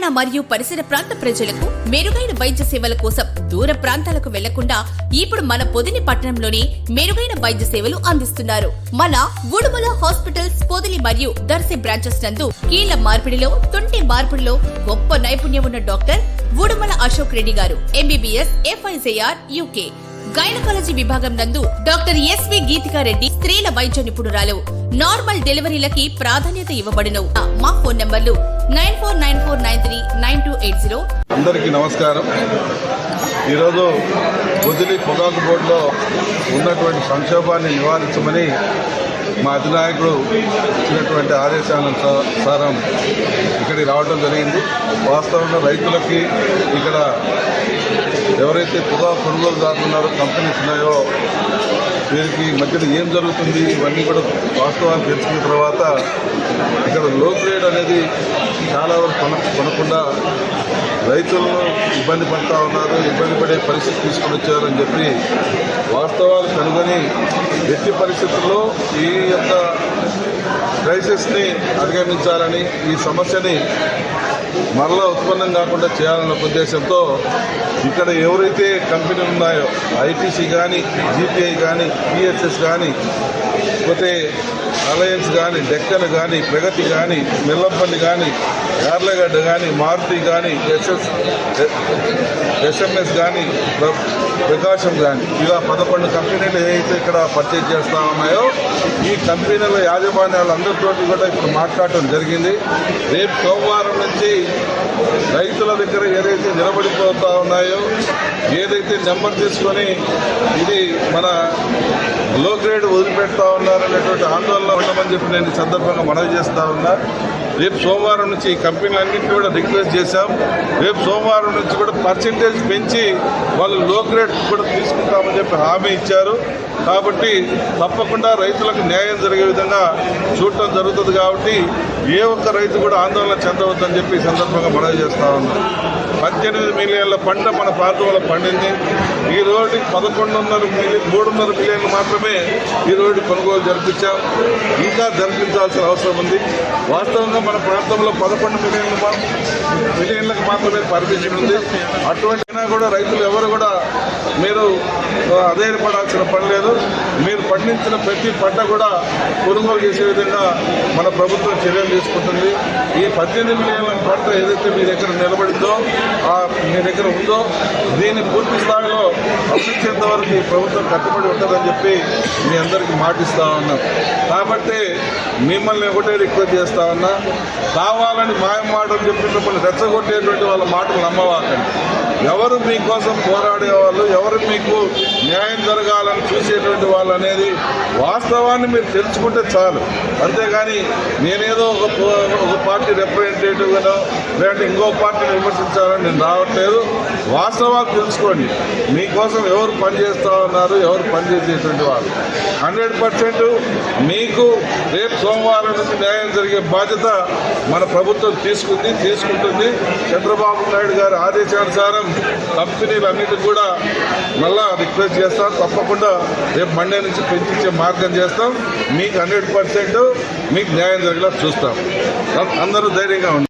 తెలంగాణ మరియు పరిసర ప్రాంత ప్రజలకు మెరుగైన వైద్య సేవల కోసం దూర ప్రాంతాలకు వెళ్ళకుండా ఇప్పుడు మన పొదిని పట్టణంలోని మెరుగైన వైద్య సేవలు అందిస్తున్నారు. మన ఉడుమల హాస్పిటల్స్ పొదిలి మరియు దర్శి బ్రాంచెస్ నందు కీళ్ళ మార్పిడిలో తుంటి మార్పిడిలో గొప్ప నైపుణ్యం ఉన్న డాక్టర్ ఉడుమల అశోక్ రెడ్డి గారు ఎంబీబీఎస్ ఎఫ్ఐజేఆర్ యూకే గైనకాలజీ విభాగం నందు డాక్టర్ ఎస్వి గీతికా రెడ్డి స్త్రీల వైద్య నిపుణురాలు. నార్మల్ డెలివరీలకి ప్రాధాన్యత ఇవ్వబడును. మా ఫోన్ నంబర్లు nine four nine eight zero. అందరికీ నమస్కారం. ఈరోజు బొదిలి పొగాకు బోర్డులో ఉన్నటువంటి సంక్షోభాన్ని నివారించమని మా అధినాయకుడు ఇచ్చినటువంటి ఆదేశానుసారం ఇక్కడికి రావడం జరిగింది. వాస్తవంగా రైతులకి ఇక్కడ ఎవరైతే పొగాకు కొనుగోలుదారులున్నారో కంపెనీస్ ఉన్నాయో వీరికి మధ్యన ఏం జరుగుతుంది ఇవన్నీ కూడా వాస్తవాలు తెలుసుకున్న తర్వాత ఇక్కడ లో గ్రేడ్ అనేది చాలా వరకు కొనకుండా రైతులను ఇబ్బంది పడతా ఉన్నారు ఇబ్బంది పడే పరిస్థితి తీసుకుని వచ్చారని చెప్పి వాస్తవాలు కనుగొని ఎట్టి పరిస్థితుల్లో ఈ యొక్క క్రైసిస్ని అధిగమించాలని ఈ సమస్యని మరలా ఉత్పన్నం కాకుండా చేయాలన్న ఉద్దేశంతో ఇక్కడ ఎవరైతే కంపెనీలు ఉన్నాయో ఐటీసీ కానీ జీపీఐ కానీ పిఎస్ఎస్ కానీ పోతే అలయన్స్ కానీ డెక్కన్ కానీ ప్రగతి కానీ మిల్లంపల్లి కానీ యార్లగడ్డ కానీ మారుతి కానీ ఎస్ఎస్ ఎస్ఎంఎస్ కానీ ప్రకాశం కానీ ఇలా పదకొండు కంపెనీలు ఏవైతే ఇక్కడ పర్చేజ్ చేస్తా ఉన్నాయో ఈ కంపెనీల యాజమాన్యాలు అందరితో కూడా ఇప్పుడు మాట్లాడటం జరిగింది. రేపు సోమవారం నుంచి రైతుల దగ్గర ఏదైతే నిలబడిపోతా ఉన్నాయో ఏదైతే నెంబర్ తీసుకొని ఇది మన లో గ్రేడ్ వదిలిపెడతా ఉన్నారనేటువంటి ఆందోళన ఉండమని చెప్పి నేను సందర్భంగా మనవి చేస్తా ఉన్నా. రేపు సోమవారం నుంచి ఈ కంపెనీలన్నింటినీ కూడా రిక్వెస్ట్ చేశాం. రేపు సోమవారం నుంచి కూడా పర్సంటేజ్ పెంచి వాళ్ళు లో గ్రేడ్ కూడా తీసుకుంటామని చెప్పి హామీ ఇచ్చారు. కాబట్టి తప్పకుండా రైతులకు న్యాయం జరిగే విధంగా చూడటం జరుగుతుంది కాబట్టి ఏ ఒక్క రైతు కూడా ఆందోళన చెందవద్దని చెప్పి ఈ సందర్భంగా మనవి చేస్తా ఉన్నాం. పద్దెనిమిది మిలియన్ల పంట మన ప్రాంతంలో పండింది. ఈ రోజు పదకొండున్నర మిలియన్ మూడున్నర మిలియన్లు మాత్రమే ఈ రోజు కొనుగోలు జరిపించాం. ఇంకా జరిపించాల్సిన అవసరం ఉంది. వాస్తవంగా మన ప్రాంతంలో పదకొండు మిలియన్ల మిలియన్లకు మాత్రమే పర్మిషన్ ఉంది. అటువంటి కూడా రైతులు ఎవరు కూడా మీరు అధైర్యపడాల్సిన పని లేదు. మీరు పండించిన ప్రతి పంట కూడా కొనుగోలు చేసే విధంగా మన ప్రభుత్వం చర్యలు తీసుకుంటుంది. ఈ పద్దెనిమిది మిలియన్ల పంట ఏదైతే మీ దగ్గర నిలబడిందో ఆ మీ దగ్గర ఉందో దీన్ని పూర్తి స్థాయిలో అభివృద్ధి వరకు ఈ ప్రభుత్వం కట్టుబడి ఉంటుందని చెప్పి మీ అందరికీ మాటిస్తా ఉన్నాం. కాబట్టి మిమ్మల్ని ఒకటే రిక్వెస్ట్ చేస్తా ఉన్నా కావాలని మాయం మాటలు చెప్పి మిమ్మల్ని రెచ్చగొట్టేటువంటి వాళ్ళ మాటలు నమ్మవాకండి. ఎవరు మీకోసం పోరాడే వాళ్ళు ఎవరు మీకు న్యాయం జరగాలని చూసేటువంటి వాళ్ళు అనేది వాస్తవాన్ని మీరు తెలుసుకుంటే చాలు. అంతేగాని నేనేదో ఒక ఒక పార్టీ రిప్రజెంటేటివ్గానో లేదంటే ఇంకో పార్టీని విమర్శించాలని నేను రావట్లేదు. వాస్తవాలు తెలుసుకోండి. మీకోసం ఎవరు పనిచేస్తా ఉన్నారు ఎవరు పనిచేసేటువంటి వాళ్ళు. హండ్రెడ్ పర్సెంట్ మీకు రేపు సోమవారం నుంచి న్యాయం జరిగే బాధ్యత మన ప్రభుత్వం తీసుకుంది తీసుకుంటుంది. చంద్రబాబు నాయుడు గారి ఆదేశానుసారం కంపెనీలన్నిటికీ కూడా మళ్ళా రిక్వెస్ట్ చేస్తాం. తప్పకుండా రేపు మండే నుంచి పెంచించే మార్గం చేస్తాం. మీకు హండ్రెడ్ పర్సెంట్ మీకు న్యాయం జరిగేలా చూస్తాం. అందరూ ధైర్యంగా ఉండండి.